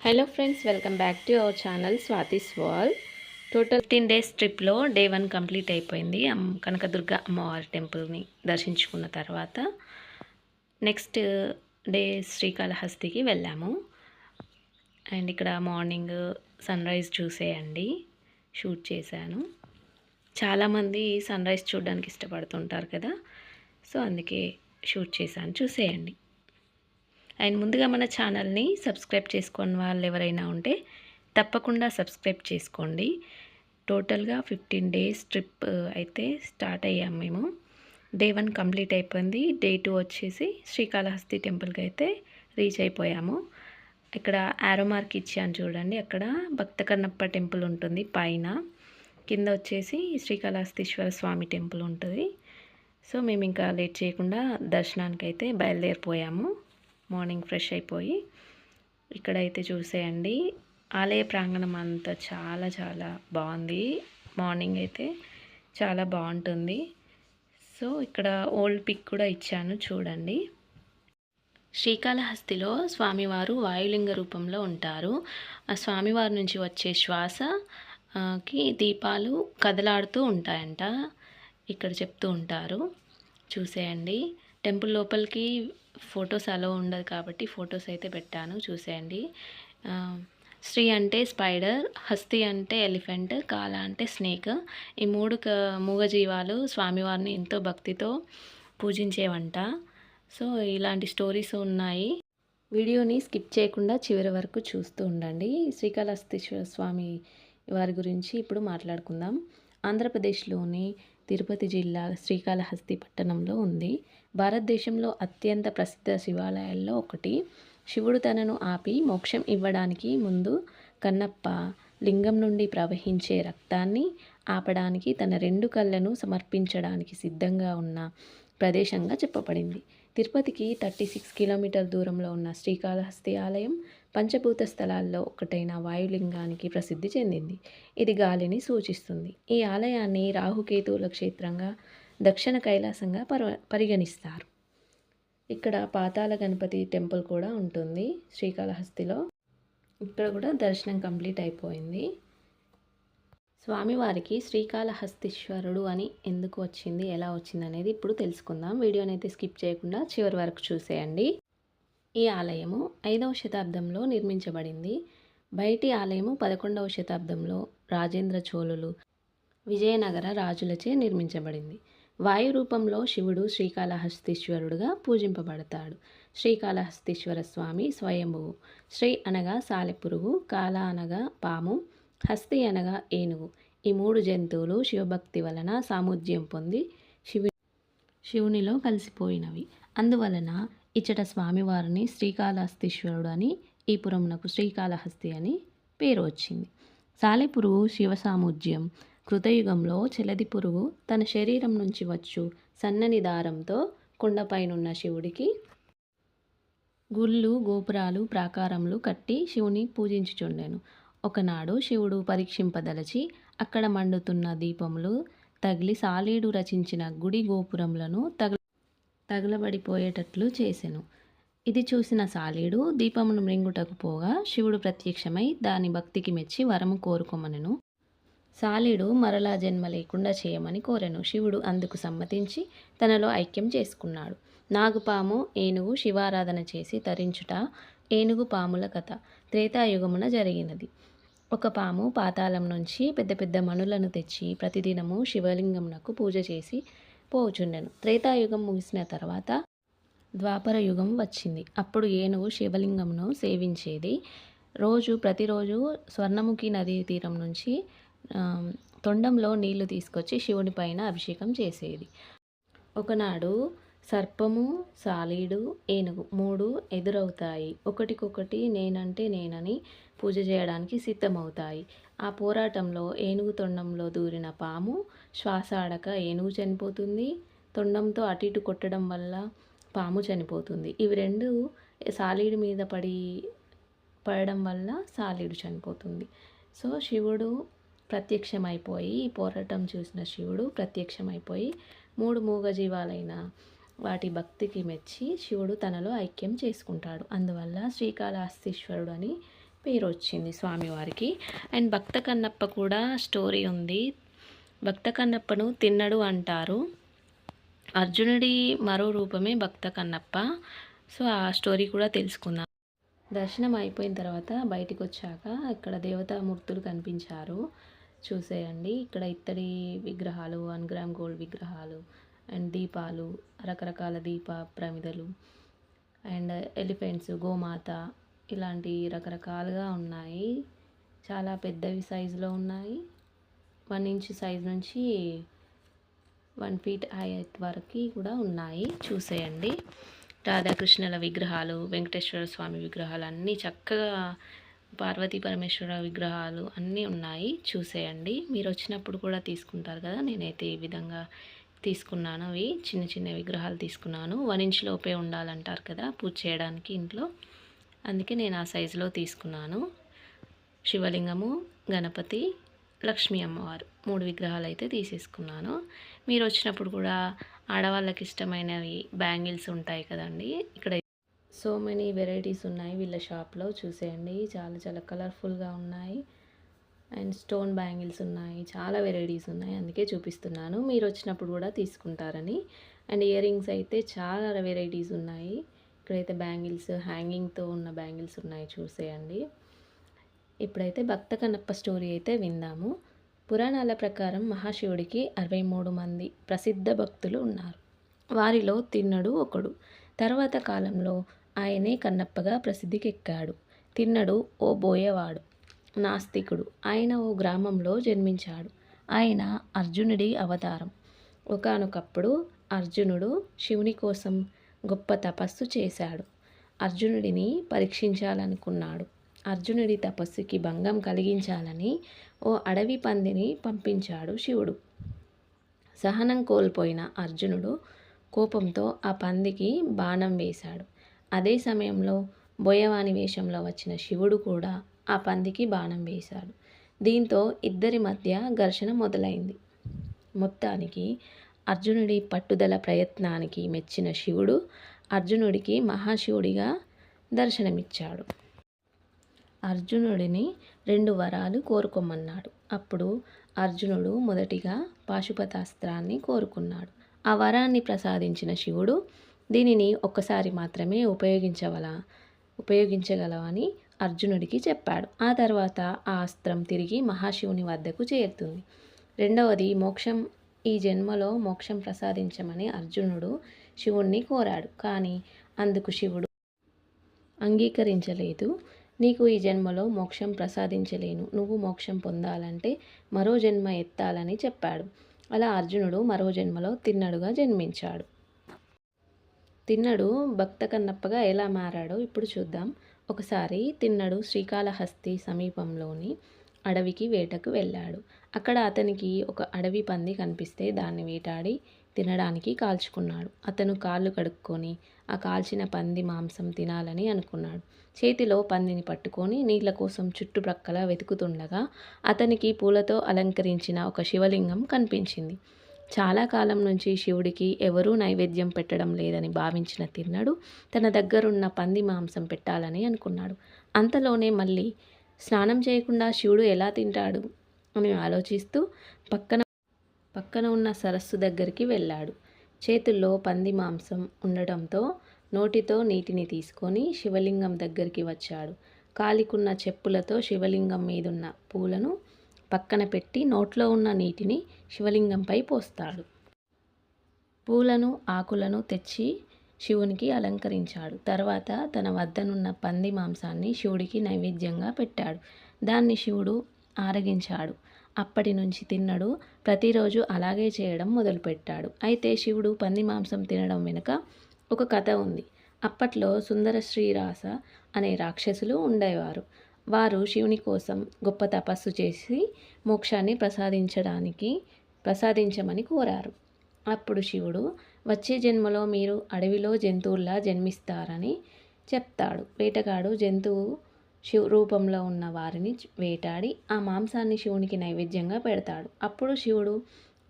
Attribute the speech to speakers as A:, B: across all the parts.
A: Hello friends welcome back to our channel Swathi's wall total fifteen days ట్రిప్లో day one complete అయిపోయింది. కనకదుర్గ అమ్మవారి టెంపుల్ని దర్శించుకున్న తర్వాత నెక్స్ట్ డే శ్రీకాళహస్తికి వెళ్ళాము. అండ్ ఇక్కడ మార్నింగ్ సన్ రైజ్ చూసేయండి. షూట్ చేశాను. చాలామంది సన్ రైజ్ చూడడానికి ఇష్టపడుతుంటారు కదా. సో అందుకే షూట్ చేశాను. చూసేయండి. అండ్ ముందుగా మన ఛానల్ని సబ్స్క్రైబ్ చేసుకున్న వాళ్ళు ఎవరైనా ఉంటే తప్పకుండా సబ్స్క్రైబ్ చేసుకోండి. టోటల్గా ఫిఫ్టీన్ డేస్ ట్రిప్ అయితే స్టార్ట్ అయ్యాం మేము. డే వన్ కంప్లీట్ అయిపోయింది. డే టూ వచ్చేసి శ్రీకాళహస్తి టెంపుల్కి అయితే రీచ్ అయిపోయాము. ఇక్కడ యారో మార్క్ ఇచ్చాను చూడండి. అక్కడ భక్త కన్నప్ప టెంపుల్ ఉంటుంది పైన. కింద వచ్చేసి శ్రీకాళహస్తీశ్వర స్వామి టెంపుల్ ఉంటుంది. సో మేము ఇంకా లేట్ చేయకుండా దర్శనానికి అయితే బయలుదేరిపోయాము. మార్నింగ్ ఫ్రెష్ అయిపోయి ఇక్కడైతే చూసేయండి. ఆలయ ప్రాంగణం అంతా చాలా చాలా బాగుంది. మార్నింగ్ అయితే చాలా బాగుంటుంది. సో ఇక్కడ ఓల్డ్ పిక్ కూడా ఇచ్చాను చూడండి. శ్రీకాళహస్తిలో స్వామివారు వాయులింగ రూపంలో ఉంటారు. ఆ స్వామివారి నుంచి వచ్చే శ్వాసకి దీపాలు కదలాడుతూ ఉంటాయంట. ఇక్కడ చెప్తూ ఉంటారు. చూసేయండి. టెంపుల్ లోపలికి ఫొటోస్ అలో ఉండదు కాబట్టి ఫొటోస్ అయితే పెట్టాను చూసేయండి. శ్రీ అంటే స్పైడర్ హస్తి అంటే ఎలిఫెంట్ కాల అంటే స్నేక్. ఈ మూడు క మూగజీవాలు స్వామివారిని ఎంతో భక్తితో పూజించేవంట. సో ఇలాంటి స్టోరీస్ ఉన్నాయి. వీడియోని స్కిప్ చేయకుండా చివరి వరకు చూస్తూ ఉండండి. శ్రీకాళహస్తీశ్వర స్వామి వారి గురించి ఇప్పుడు మాట్లాడుకుందాం. ఆంధ్రప్రదేశ్లోని తిరుపతి జిల్లా శ్రీకాళహస్తి పట్టణంలో ఉంది. భారతదేశంలో అత్యంత ప్రసిద్ధ శివాలయాల్లో ఒకటి. శివుడు తనను ఆపి మోక్షం ఇవ్వడానికి ముందు కన్నప్ప లింగం నుండి ప్రవహించే రక్తాన్ని ఆపడానికి తన రెండు కళ్ళను సమర్పించడానికి సిద్ధంగా ఉన్న ప్రదేశంగా చెప్పబడింది. తిరుపతికి థర్టీ సిక్స్ కిలోమీటర్ దూరంలో ఉన్న శ్రీకాళహస్తి ఆలయం పంచభూత స్థలాల్లో ఒకటైన వాయులింగానికి ప్రసిద్ధి చెందింది. ఇది గాలిని సూచిస్తుంది. ఈ ఆలయాన్ని రాహుకేతువుల క్షేత్రంగా దక్షిణ కైలాసంగా పర పరిగణిస్తారు. ఇక్కడ పాతాళ గణపతి టెంపుల్ కూడా ఉంటుంది. శ్రీకాళహస్తిలో ఇక్కడ కూడా దర్శనం కంప్లీట్ అయిపోయింది. స్వామివారికి శ్రీకాళహస్తీశ్వరుడు అని ఎందుకు వచ్చింది ఎలా వచ్చింది అనేది ఇప్పుడు తెలుసుకుందాం. వీడియోని అయితే స్కిప్ చేయకుండా చివరి వరకు చూసేయండి. ఈ ఆలయము ఐదవ శతాబ్దంలో నిర్మించబడింది. బయటి ఆలయము పదకొండవ శతాబ్దంలో రాజేంద్ర చోళులు విజయనగర రాజులచే నిర్మించబడింది. వాయు రూపంలో శివుడు శ్రీకాళహస్తీశ్వరుడుగా పూజింపబడతాడు. శ్రీకాళహస్తీశ్వర స్వామి స్వయంభువు. శ్రీ అనగా సాలెపురుగు కాల అనగా పాము హస్తి అనగా ఏనుగు. ఈ మూడు జంతువులు శివభక్తి వలన సాముద్యం పొంది శివు శివునిలో కలిసిపోయినవి. అందువలన ఇచ్చట స్వామివారిని శ్రీకాళహస్తీశ్వరుడు అని ఈ పురమునకు శ్రీకాళహస్తి అని పేరు వచ్చింది. సాలెపురుగు శివ సాముజ్యం కృతయుగంలో చెలది పురుగు తన శరీరం నుంచి వచ్చు సన్నని దారంతో కొండపైనున్న శివుడికి గుళ్ళు గోపురాలు ప్రాకారములు కట్టి శివుని పూజించుచుండెను. ఒకనాడు శివుడు పరీక్షింపదలచి అక్కడ మండుతున్న దీపములు తగిలి సాలీడు రచించిన గుడి గోపురములను తగ తగలబడిపోయేటట్లు చేసెను. ఇది చూసిన సాలీడు దీపమును మృంగుటకు పోగా శివుడు ప్రత్యక్షమై దాని భక్తికి మెచ్చి వరము కోరుకోమనెను. సాలీడు మరలా జన్మ లేకుండా చేయమని కోరెను. శివుడు అందుకు సమ్మతించి తనలో ఐక్యం చేసుకున్నాడు. నాగుపాము ఏనుగు శివారాధన చేసి తరించుట ఏనుగు పాముల కథ త్రేతాయుగమున జరిగినది. ఒక పాము పాతాళం నుంచి పెద్ద పెద్ద మణులను తెచ్చి ప్రతిదినము శివలింగమునకు పూజ చేసి పోచుండెను. త్రేతాయుగం ముగిసిన తర్వాత ద్వాపర యుగం వచ్చింది. అప్పుడు ఏనుగు శివలింగంను సేవించేది. రోజు ప్రతిరోజు స్వర్ణముఖి నదీ తీరం నుంచి తొండంలో నీళ్ళు తీసుకొచ్చి శివుని పైన అభిషేకం చేసేది. ఒకనాడు సర్పము సాలీడు ఏనుగు మూడు ఎదురవుతాయి. ఒకటికొకటి నేనంటే నేనని పూజ చేయడానికి సిద్ధమవుతాయి. ఆ పోరాటంలో ఏనుగు తొండంలో దూరిన పాము శ్వాస ఆడక ఏనుగు చనిపోతుంది. తొండంతో అటు ఇటు కొట్టడం వల్ల పాము చనిపోతుంది. ఇవి రెండు సాలీడు మీద పడి పడడం వల్ల సాలీడు చనిపోతుంది. సో శివుడు ప్రత్యక్షమైపోయి ఈ పోరాటం చూసిన శివుడు ప్రత్యక్షమైపోయి మూడు మూగజీవాలైన వాటి భక్తికి మెచ్చి శివుడు తనలో ఐక్యం చేసుకుంటాడు. అందువల్ల శ్రీకాళహస్తీశ్వరుడు అని పేరు వచ్చింది స్వామివారికి. అండ్ భక్త కన్నప్ప కూడా స్టోరీ ఉంది. భక్త కన్నప్పను తిన్నడు అంటారు. అర్జునుడి మరో రూపమే భక్త కన్నప్ప. సో ఆ స్టోరీ కూడా తెలుసుకుందాం. దర్శనం అయిపోయిన తర్వాత బయటికి వచ్చాక ఇక్కడ దేవతామూర్తులు కనిపించారు. చూసేయండి. ఇక్కడ ఇత్తడి విగ్రహాలు వన్ గ్రామ్ గోల్డ్ విగ్రహాలు అండ్ దీపాలు రకరకాల దీప ప్రమిదలు అండ్ ఎలిఫెంట్స్ గోమాత ఇలాంటి రకరకాలుగా ఉన్నాయి. చాలా పెద్దవి సైజులో ఉన్నాయి. వన్ ఇంచ్ సైజ్ నుంచి వన్ ఫీట్ హైట్ వరకు కూడా ఉన్నాయి. చూసేయండి. రాధాకృష్ణుల విగ్రహాలు వెంకటేశ్వర స్వామి విగ్రహాలు అన్నీ చక్కగా పార్వతీ పరమేశ్వర విగ్రహాలు అన్నీ ఉన్నాయి. చూసేయండి. మీరు వచ్చినప్పుడు కూడా తీసుకుంటారు కదా? నేనైతే ఈ విధంగా తీసుకున్నాను. అవి చిన్న చిన్న విగ్రహాలు తీసుకున్నాను. వన్ ఇంచ్ లోపే ఉండాలంటారు కదా? పూజ చేయడానికి ఇంట్లో. అందుకే నేను ఆ సైజులో తీసుకున్నాను. శివలింగము గణపతి లక్ష్మీ అమ్మవారు మూడు విగ్రహాలు అయితే తీసేసుకున్నాను. మీరు వచ్చినప్పుడు కూడా ఆడవాళ్ళకి ఇష్టమైనవి బ్యాంగిల్స్ ఉంటాయి కదండి ఇక్కడ సో మెనీ వెరైటీస్ ఉన్నాయి వీళ్ళ షాప్లో. చూసేయండి చాలా చాలా కలర్ఫుల్గా ఉన్నాయి. అండ్ స్టోన్ బ్యాంగిల్స్ ఉన్నాయి చాలా వెరైటీస్ ఉన్నాయి అందుకే చూపిస్తున్నాను. మీరు వచ్చినప్పుడు కూడా తీసుకుంటారని. అండ్ ఇయర్ రింగ్స్ అయితే చాలా వెరైటీస్ ఉన్నాయి. ఇక్కడైతే బ్యాంగిల్స్ హ్యాంగింగ్తో ఉన్న బ్యాంగిల్స్ ఉన్నాయి చూసేయండి. ఇప్పుడైతే భక్త కన్నప్ప స్టోరీ అయితే విందాము. పురాణాల ప్రకారం మహాశివుడికి అరవై మూడు మంది ప్రసిద్ధ భక్తులు ఉన్నారు. వారిలో తిన్నడు ఒకడు. తర్వాత కాలంలో ఆయనే కన్నప్పగా ప్రసిద్ధికెక్కాడు. తిన్నడు ఓ బోయవాడు నాస్తికుడు. ఆయన ఓ గ్రామంలో జన్మించాడు. ఆయన అర్జునుడి అవతారం. ఒకానొకప్పుడు అర్జునుడు శివుని కోసం గొప్ప తపస్సు చేశాడు. అర్జునుడిని పరీక్షించాలనుకున్నాడు. అర్జునుడి తపస్సుకి భంగం కలిగించాలని ఓ అడవి పందిని పంపించాడు శివుడు. సహనం కోల్పోయిన అర్జునుడు కోపంతో ఆ పందికి బాణం వేశాడు. అదే సమయంలో బోయవాని వేషంలో వచ్చిన శివుడు కూడా ఆ పందికి బాణం వేశాడు. దీంతో ఇద్దరి మధ్య ఘర్షణ మొదలైంది. మొత్తానికి అర్జునుడి పట్టుదల ప్రయత్నానికి మెచ్చిన శివుడు అర్జునుడికి మహాశివుడిగా దర్శనమిచ్చాడు. అర్జునుడిని రెండు వరాలు కోరుకోమన్నాడు అప్పుడు అర్జునుడు మొదటిగా పాశుపతాస్త్రాన్ని కోరుకున్నాడు. ఆ వరాన్ని ప్రసాదించిన శివుడు దీనిని ఒక్కసారి మాత్రమే ఉపయోగించవల ఉపయోగించగలవని అర్జునుడికి చెప్పాడు. ఆ తర్వాత ఆ అస్త్రం తిరిగి మహాశివుని వద్దకు చేరుతుంది. రెండవది మోక్షం ఈ జన్మలో మోక్షం ప్రసాదించమని అర్జునుడు శివుణ్ణి కోరాడు. కానీ అందుకు శివుడు అంగీకరించలేదు. నీకు ఈ జన్మలో మోక్షం ప్రసాదించలేను. నువ్వు మోక్షం పొందాలంటే మరో జన్మ ఎత్తాలని చెప్పాడు. అలా అర్జునుడు మరో జన్మలో తిన్నడుగా జన్మించాడు. తిన్నడు భక్త కన్నప్పగా ఎలా మారాడో ఇప్పుడు చూద్దాం. ఒకసారి తిన్నడు శ్రీకాళహస్తి సమీపంలోని అడవికి వేటకు వెళ్ళాడు. అక్కడ అతనికి ఒక అడవి పంది కనిపిస్తే దాన్ని వేటాడి తినడానికి కాల్చుకున్నాడు. అతను కాళ్ళు కడుక్కొని ఆ కాల్చిన పంది మాంసం తినాలని అనుకున్నాడు. చేతిలో పందిని పట్టుకొని నీళ్ళ కోసం చుట్టుప్రక్కల వెతుకుతుండగా అతనికి పూలతో అలంకరించిన ఒక శివలింగం కనిపించింది. చాలా కాలం నుంచి శివుడికి ఎవరూ నైవేద్యం పెట్టడం లేదని భావించిన తిన్నడు తన దగ్గరున్న పంది మాంసం పెట్టాలని అనుకున్నాడు. అంతలోనే మళ్ళీ స్నానం చేయకుండా శివుడు ఎలా తింటాడు? అని ఆలోచిస్తూ పక్కన పక్కన ఉన్న సరస్సు దగ్గరికి వెళ్ళాడు. చేతుల్లో పంది మాంసం ఉండటంతో నోటితో నీటిని తీసుకొని శివలింగం దగ్గరికి వచ్చాడు. కాలికున్న చెప్పులతో శివలింగం మీదున్న పూలను పక్కన పెట్టి నోట్లో ఉన్న నీటిని శివలింగంపై పోస్తాడు. పూలను ఆకులను తెచ్చి శివునికి అలంకరించాడు. తర్వాత తన వద్దనున్న పంది మాంసాన్ని శివుడికి నైవేద్యంగా పెట్టాడు. దాన్ని శివుడు ఆరగించాడు. అప్పటి నుంచి తిన్నడు. ప్రతిరోజు అలాగే చేయడం మొదలుపెట్టాడు. అయితే శివుడు పంది మాంసం తినడం వెనుక ఒక కథ ఉంది. అప్పట్లో సుందర శ్రీరాస అనే రాక్షసులు ఉండేవారు. వారు శివుని కోసం గొప్ప తపస్సు చేసి మోక్షాన్ని ప్రసాదించడానికి ప్రసాదించమని కోరారు. అప్పుడు శివుడు వచ్చే జన్మలో మీరు అడవిలో జంతువుల్లా జన్మిస్తారని చెప్తాడు. వేటగాడు జంతువు శివ రూపంలో ఉన్న వారిని వేటాడి ఆ మాంసాన్ని శివునికి నైవేద్యంగా పెడతాడు. అప్పుడు శివుడు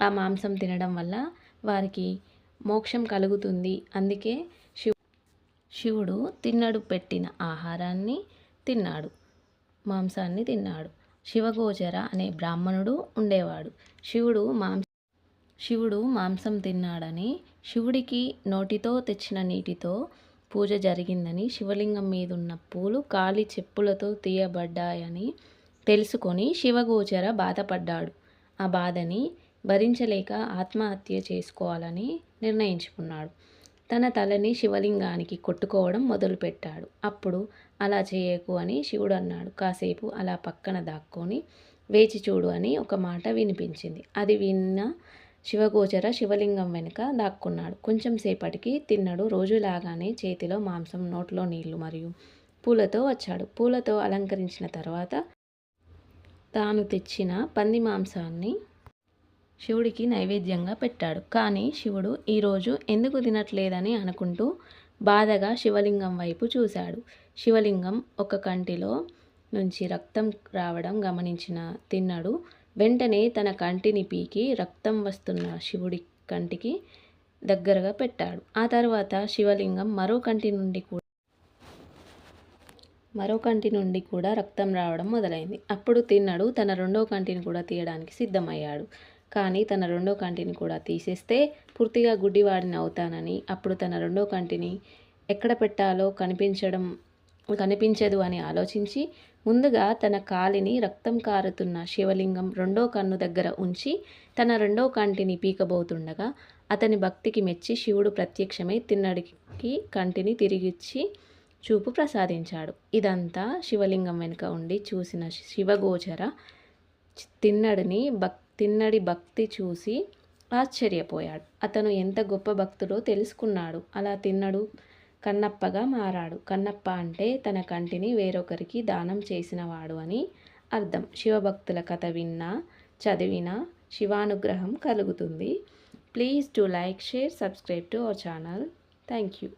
A: ఆ మాంసం తినడం వల్ల వారికి మోక్షం కలుగుతుంది. అందుకే శివ శివుడు తిన్నడు పెట్టిన ఆహారాన్ని తిన్నాడు. మాంసాన్ని తిన్నాడు. శివగోచర అనే బ్రాహ్మణుడు ఉండేవాడు. శివుడు మాంస శివుడు మాంసం తిన్నాడని శివుడికి నోటితో తెచ్చిన నీటితో పూజ జరిగిందని శివలింగం మీదున్న పూలు కాలి చెప్పులతో తీయబడ్డాయని తెలుసుకొని శివగోచర బాధపడ్డాడు. ఆ బాధని భరించలేక ఆత్మహత్య చేసుకోవాలని నిర్ణయించుకున్నాడు. తన తలని శివలింగానికి కొట్టుకోవడం మొదలుపెట్టాడు. అప్పుడు అలా చేయకు అని శివుడు అన్నాడు. కాసేపు అలా పక్కన దాక్కొని వేచి చూడు అని ఒక మాట వినిపించింది. అది విన్న శివగోచర శివలింగం వెనుక దాక్కున్నాడు. కొంచెం సేపటికి తిన్నడు. రోజులాగానే చేతిలో మాంసం నోట్లో నీళ్ళు మరియు పూలతో వచ్చాడు. పూలతో అలంకరించిన తర్వాత తాను తెచ్చిన పంది మాంసాన్ని శివుడికి నైవేద్యంగా పెట్టాడు. కానీ శివుడు ఈరోజు ఎందుకు తినట్లేదని అనుకుంటూ బాధగా శివలింగం వైపు చూశాడు. శివలింగం ఒక కంటిలో నుంచి రక్తం రావడం గమనించిన తిన్నడు. వెంటనే తన కంటిని పీకి రక్తం వస్తున్న శివుడి కంటికి దగ్గరగా పెట్టాడు. ఆ తర్వాత శివలింగం మరో కంటి నుండి కూడా మరో కంటి నుండి కూడా రక్తం రావడం మొదలైంది. అప్పుడు తిన్నడు తన రెండో కంటిని కూడా తీయడానికి సిద్ధమయ్యాడు. కానీ తన రెండో కంటిని కూడా తీసేస్తే పూర్తిగా గుడ్డివాడిని అవుతానని అప్పుడు తన రెండో కంటిని ఎక్కడ పెట్టాలో కనిపించడం కనిపించదు అని ఆలోచించి ముందుగా తన కాలిని రక్తం కారుతున్న శివలింగం రెండో కన్ను దగ్గర ఉంచి తన రెండో కంటిని పీకబోతుండగా అతని భక్తికి మెచ్చి శివుడు ప్రత్యక్షమై తిన్నడికి కంటిని తిరిగిచ్చి చూపు ప్రసాదించాడు. ఇదంతా శివలింగం వెనుక ఉండి చూసిన శివగోచర తిన్నడిని భక్ తిన్నడి భక్తి చూసి ఆశ్చర్యపోయాడు. అతను ఎంత గొప్ప భక్తుడో తెలుసుకున్నాడు. అలా తిన్నడు కన్నప్పగా మారాడు. కన్నప్ప అంటే తన కంటిని వేరొకరికి దానం చేసినవాడు అని అర్థం. శివభక్తుల కథ విన్నా చదివినా శివానుగ్రహం కలుగుతుంది. Please to like share subscribe to our channel. Thank you